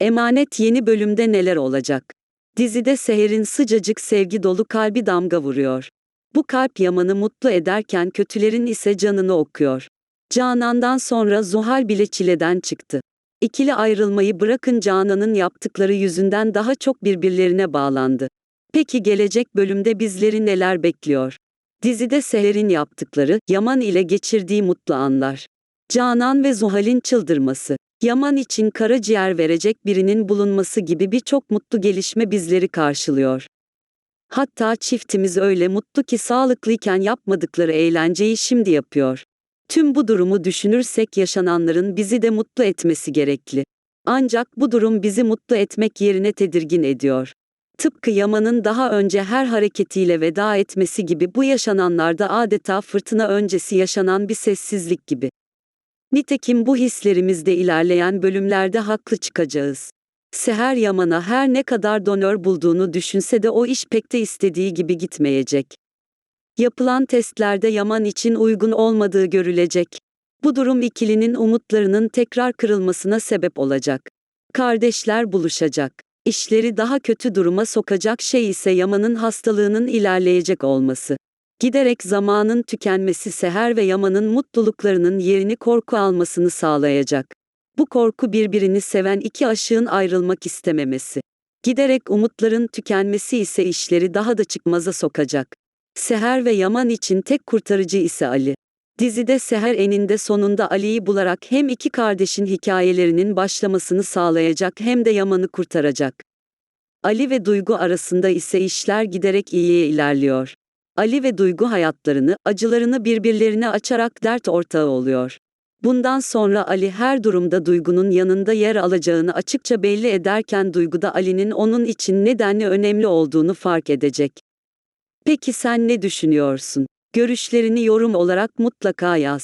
Emanet yeni bölümde neler olacak? Dizide Seher'in sıcacık sevgi dolu kalbi damga vuruyor. Bu kalp Yaman'ı mutlu ederken kötülerin ise canını okuyor. Canan'dan sonra Zuhal bile çileden çıktı. İkili ayrılmayı bırakın Canan'ın yaptıkları yüzünden daha çok birbirlerine bağlandı. Peki gelecek bölümde bizleri neler bekliyor? Dizide Seher'in yaptıkları, Yaman ile geçirdiği mutlu anlar. Canan ve Zuhal'in çıldırması, Yaman için karaciğer verecek birinin bulunması gibi birçok mutlu gelişme bizleri karşılıyor. Hatta çiftimiz öyle mutlu ki sağlıklıyken yapmadıkları eğlenceyi şimdi yapıyor. Tüm bu durumu düşünürsek yaşananların bizi de mutlu etmesi gerekli. Ancak bu durum bizi mutlu etmek yerine tedirgin ediyor. Tıpkı Yaman'ın daha önce her hareketiyle veda etmesi gibi bu yaşananlarda adeta fırtına öncesi yaşanan bir sessizlik gibi. Nitekim bu hislerimizde ilerleyen bölümlerde haklı çıkacağız. Seher Yaman'a her ne kadar donör bulduğunu düşünse de o iş pek de istediği gibi gitmeyecek. Yapılan testlerde Yaman için uygun olmadığı görülecek. Bu durum ikilinin umutlarının tekrar kırılmasına sebep olacak. Kardeşler buluşacak. İşleri daha kötü duruma sokacak şey ise Yaman'ın hastalığının ilerleyecek olması. Giderek zamanın tükenmesi Seher ve Yaman'ın mutluluklarının yerini korku almasını sağlayacak. Bu korku birbirini seven iki aşığın ayrılmak istememesi. Giderek umutların tükenmesi ise işleri daha da çıkmaza sokacak. Seher ve Yaman için tek kurtarıcı ise Ali. Dizide Seher eninde sonunda Ali'yi bularak hem iki kardeşin hikayelerinin başlamasını sağlayacak hem de Yaman'ı kurtaracak. Ali ve Duygu arasında ise işler giderek iyiye ilerliyor. Ali ve Duygu hayatlarını, acılarını birbirlerine açarak dert ortağı oluyor. Bundan sonra Ali her durumda Duygu'nun yanında yer alacağını açıkça belli ederken Duygu da Ali'nin onun için nedenli önemli olduğunu fark edecek. Peki sen ne düşünüyorsun? Görüşlerini yorum olarak mutlaka yaz.